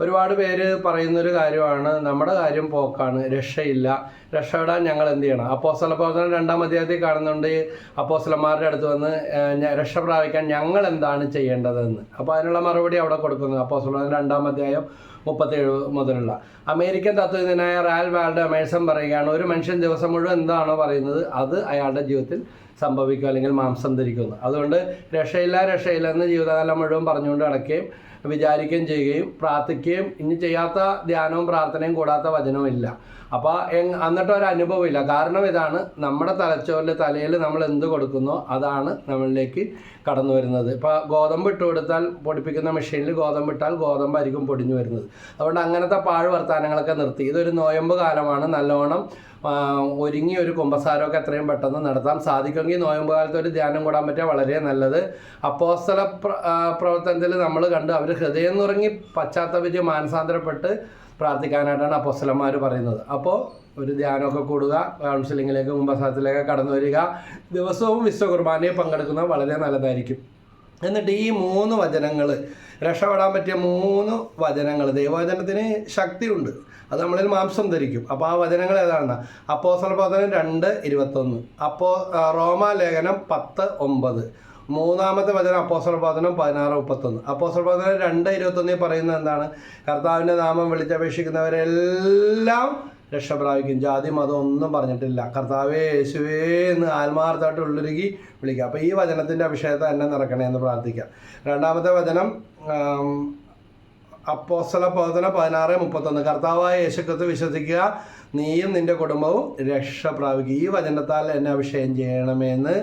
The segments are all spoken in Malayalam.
ഒരുപാട് പേര് പറയുന്നൊരു കാര്യമാണ് നമ്മുടെ കാര്യം പോക്കാണ് രക്ഷയില്ല. രക്ഷപ്പെടാൻ ഞങ്ങൾ എന്ത് ചെയ്യണം? അപ്പോസ്തല പ്രവർത്തനം രണ്ടാം അധ്യായത്തിൽ കാണുന്നുണ്ട് അപ്പോസ്തലന്മാരുടെ അടുത്ത് വന്ന് രക്ഷ പ്രാപിക്കാൻ ഞങ്ങൾ എന്താണ് ചെയ്യേണ്ടതെന്ന്? അപ്പോൾ അതിനുള്ള മറുപടി അവിടെ കൊടുക്കുന്നു അപ്പോസ്തല രണ്ടാം അധ്യായം മുപ്പത്തേഴ് മുതലുള്ള. അമേരിക്കൻ തത്വജ്ഞനായ റാൽ വാൾഡ് അമേഴ്സൺ പറയുകയാണ് ഒരു മനുഷ്യൻ ദിവസം മുഴുവൻ എന്താണോ പറയുന്നത് അത് അയാളുടെ ജീവിതത്തിൽ സംഭവിക്കും അല്ലെങ്കിൽ മാംസം ധരിക്കുന്നു. അതുകൊണ്ട് രക്ഷയില്ല രക്ഷയില്ല എന്ന് ജീവിതകാലം മുഴുവൻ പറഞ്ഞുകൊണ്ട് നടക്കുകയും വിചാരിക്കുകയും ചെയ്യുകയും പ്രാർത്ഥിക്കുകയും ഇനി ചെയ്യാത്ത ധ്യാനവും പ്രാർത്ഥനയും കൂടാത്ത വചനവും ഇല്ല. അപ്പോൾ എന്നിട്ട് ഒരു അനുഭവം ഇല്ല. കാരണം ഇതാണ് നമ്മുടെ തലച്ചോറിൽ തലയിൽ നമ്മൾ എന്ത് കൊടുക്കുന്നോ അതാണ് നമ്മളിലേക്ക് കടന്നു വരുന്നത്. ഇപ്പോൾ ഗോതമ്പ് ഇട്ട് കൊടുത്താൽ പൊടിപ്പിക്കുന്ന മെഷീനിൽ ഗോതമ്പ് ഇട്ടാൽ ഗോതമ്പായിരിക്കും പൊടിഞ്ഞു വരുന്നത്. അതുകൊണ്ട് അങ്ങനത്തെ പാഴ് വർത്തമാനങ്ങളൊക്കെ നിർത്തി. ഇതൊരു നോയമ്പ് കാലമാണ്. നല്ലോണം ഒരുങ്ങി ഒരു കുമ്പസാരമൊക്കെ എത്രയും പെട്ടെന്ന് നടത്താം. സാധിക്കുമെങ്കിൽ നോയമ്പ് കാലത്ത് ഒരു ധ്യാനം കൂടാൻ പറ്റിയ വളരെ നല്ലത്. അപ്പോസ്തല പ്ര- പ്രവർത്തനത്തിൽ നമ്മൾ കണ്ട് അവർ ഹൃദയം നുറങ്ങി പശ്ചാത്തപിച്ച് മാനസാന്തരപ്പെട്ട് പ്രാർത്ഥിക്കാനായിട്ടാണ് അപ്പോസ്തലന്മാർ പറയുന്നത്. അപ്പോൾ ഒരു ധ്യാനമൊക്കെ കൂടുക കൗൺസിലിങ്ങിലേക്ക് കുമ്പസാരത്തിലേക്ക് കടന്നു വരിക. ദിവസവും വിശ്വകുർബാനയെ പങ്കെടുക്കുന്നത് വളരെ നല്ലതായിരിക്കും. എന്നിട്ട് ഈ മൂന്ന് വചനങ്ങൾ രക്ഷപ്പെടാൻ പറ്റിയ മൂന്ന് വചനങ്ങൾ ദൈവവചനത്തിന് ശക്തിയുണ്ട്. അത് നമ്മളിൽ മാംസം ധരിക്കും. അപ്പോൾ ആ വചനങ്ങൾ ഏതാണ് അപ്പോ പ്രവർത്തനം രണ്ട് ഇരുപത്തൊന്ന്. അപ്പോ റോമാലേഖനം റോമാ ലേഖനം പത്ത് ഒമ്പത്. മൂന്നാമത്തെ വചനം അപ്പോസ്തല പ്രവർത്തനം പതിനാറ് മുപ്പത്തൊന്ന്. പ്രവർത്തനം രണ്ട് ഇരുപത്തൊന്നിൽ പറയുന്നത് എന്താണ്? കർത്താവിന്റെ നാമം വിളിച്ചപേക്ഷിക്കുന്നവരെല്ലാം രക്ഷ പ്രാപിക്കും ജാതി മതം ഒന്നും പറഞ്ഞിട്ടില്ല. കർത്താവേ യേശുവേ എന്ന് ആത്മാർത്ഥമായിട്ട് ഉള്ളൊരുക്കി വിളിക്കുക. അപ്പോൾ ഈ വചനത്തിന്റെ അഭിഷേകത്തെ തന്നെ നടക്കണേ എന്ന് പ്രാർത്ഥിക്കുക രണ്ടാമത്തെ വചനം അപ്പോസ്തല പ്രവർത്തനം പതിനാറ് മുപ്പത്തൊന്ന്. കർത്താവായ യേശുക്കത്ത് വിശ്വസിക്കുക നീയും നിന്റെ കുടുംബവും രക്ഷ പ്രാപിക്കുക ഈ വചനത്താൽ എന്നെ അഭിഷേകം ചെയ്യണമെന്ന്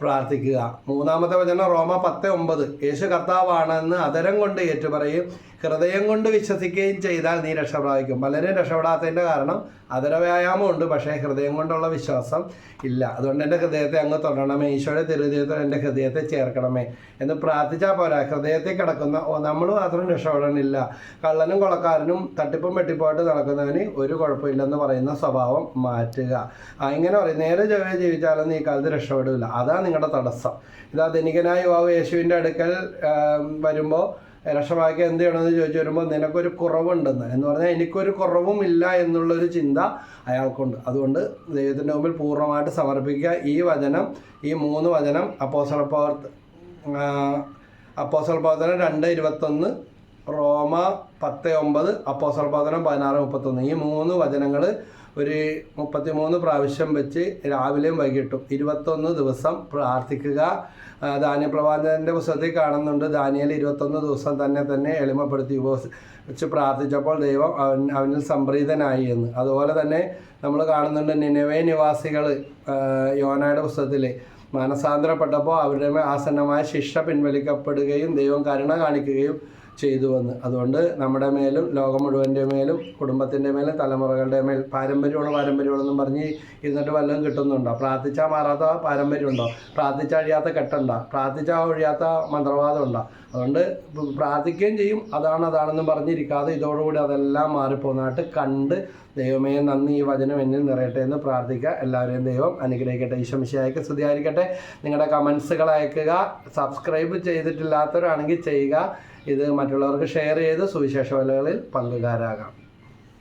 പ്രാർത്ഥിക്കുക. മൂന്നാമത്തെ വചനം റോമ പത്ത് ഒമ്പത്. യേശു കർത്താവാണെന്ന് അതരം കൊണ്ട് ഏറ്റുപറയും ഹൃദയം കൊണ്ട് വിശ്വസിക്കുകയും ചെയ്താൽ നീ രക്ഷപ്രാപിക്കും. പലരും രക്ഷപ്പെടാത്തതിന്റെ കാരണം അതര വ്യായാമമുണ്ട് പക്ഷേ ഹൃദയം കൊണ്ടുള്ള വിശ്വാസം ഇല്ല. അതുകൊണ്ട് എന്റെ ഹൃദയത്തെ അങ്ങ് തൊടണമേ. ഈശോയുടെ തിരുഹൃദയത്തോട് എന്റെ ഹൃദയത്തെ ചേർക്കണമേ എന്ന് പ്രാർത്ഥിച്ചാൽ പോരാ. ഹൃദയത്തെ കിടക്കുന്ന നമ്മൾ മാത്രം രക്ഷപ്പെടണില്ല. കള്ളനും കൊളക്കാരനും തട്ടിപ്പും വെട്ടിപ്പോയിട്ട് നടക്കുന്നവന് ഒരു കുഴപ്പമില്ലെന്ന് പറയുന്ന സ്വഭാവം മാറ്റുക. ഇങ്ങനെ പറയും. നേരെ ജോലി ജീവിച്ചാലൊന്നും ഈ കാലത്ത് രക്ഷപ്പെടില്ല അതാണ് നിങ്ങളുടെ തടസ്സം. ഇതാ ധനികനായ യുവാവ് യേശുവിന്റെ അടുക്കൽ വരുമ്പോൾ രക്ഷമാക്കി എന്ത് ചെയ്യണമെന്ന് ചോദിച്ചു വരുമ്പോൾ നിനക്കൊരു കുറവുണ്ടെന്ന്. എന്ന് പറഞ്ഞാൽ എനിക്കൊരു കുറവും ഇല്ല എന്നുള്ളൊരു ചിന്ത അയാൾക്കുണ്ട്. അതുകൊണ്ട് ദൈവത്തിന്റെ മുമ്പിൽ പൂർണമായിട്ട് സമർപ്പിക്കുക. ഈ വചനം ഈ മൂന്ന് വചനം അപ്പോസൽ പ്രവർത്ത അപ്പോസൽ പ്രവർത്തനം രണ്ട് ഇരുപത്തൊന്ന് റോമ പത്ത് ഒമ്പത് അപ്പോസൽ പ്രവർത്തനം പതിനാറ് മുപ്പത്തൊന്ന്. ഈ മൂന്ന് വചനങ്ങൾ ഒരു മുപ്പത്തിമൂന്ന് പ്രാവശ്യം വെച്ച് രാവിലെയും വൈകിട്ടും ഇരുപത്തൊന്ന് ദിവസം പ്രാർത്ഥിക്കുക. ധാന്യപ്രവാചകന്റെ പുസ്തകത്തിൽ കാണുന്നുണ്ട് ദാനിയൽ ഇരുപത്തൊന്ന് ദിവസം തന്നെ തന്നെ എളിമപ്പെടുത്തി വെച്ച് പ്രാർത്ഥിച്ചപ്പോൾ ദൈവം അവൻ അവനിൽ സംപ്രീതനായി എന്ന്. അതുപോലെ തന്നെ നമ്മൾ കാണുന്നുണ്ട് നിലവേ നിവാസികൾ യോനയുടെ പുസ്തകത്തിൽ മാനസാന്തരപ്പെട്ടപ്പോൾ അവരുടെ ആസന്നമായ ശിക്ഷ പിൻവലിക്കപ്പെടുകയും ദൈവം കരുണ കാണിക്കുകയും ചെയ്തുവെന്ന് അതുകൊണ്ട് നമ്മുടെ മേലും ലോകം മുഴുവന്റെ മേലും കുടുംബത്തിന്റെ മേലും തലമുറകളുടെ മേൽ പാരമ്പര്യമാണ് പാരമ്പര്യമാണെന്നും പറഞ്ഞ് ഇരുന്നിട്ട് വല്ലതും കിട്ടുന്നുണ്ടോ? പ്രാർത്ഥിച്ചാൽ മാറാത്ത പാരമ്പര്യമുണ്ടോ? പ്രാർത്ഥിച്ചാൽ അഴിയാത്ത കെട്ടണ്ട? പ്രാർത്ഥിച്ചാൽ ഒഴിയാത്ത മന്ത്രവാദം ഉണ്ടോ അതുകൊണ്ട് പ്രാർത്ഥിക്കുകയും ചെയ്യും. അതാണ് അതാണെന്നും പറഞ്ഞിരിക്കാതെ ഇതോടുകൂടി അതെല്ലാം മാറിപ്പോകുന്നതായിട്ട് കണ്ട് ദൈവമേ നന്ദി. ഈ വചനം എന്നിൽ നിറയട്ടെ എന്ന് പ്രാർത്ഥിക്കുക. എല്ലാവരെയും ദൈവം അനുഗ്രഹിക്കട്ടെ. ഈശംശിയായിക്ക് സ്തുതിയായിരിക്കട്ടെ. നിങ്ങളുടെ കമൻസുകൾ അയക്കുക. സബ്സ്ക്രൈബ് ചെയ്തിട്ടില്ലാത്തവരാണെങ്കിൽ ചെയ്യുക. ഇത് മറ്റുള്ളവർക്ക് ഷെയർ ചെയ്ത് സുവിശേഷ വലകളിൽ പങ്കുകാരാകാം.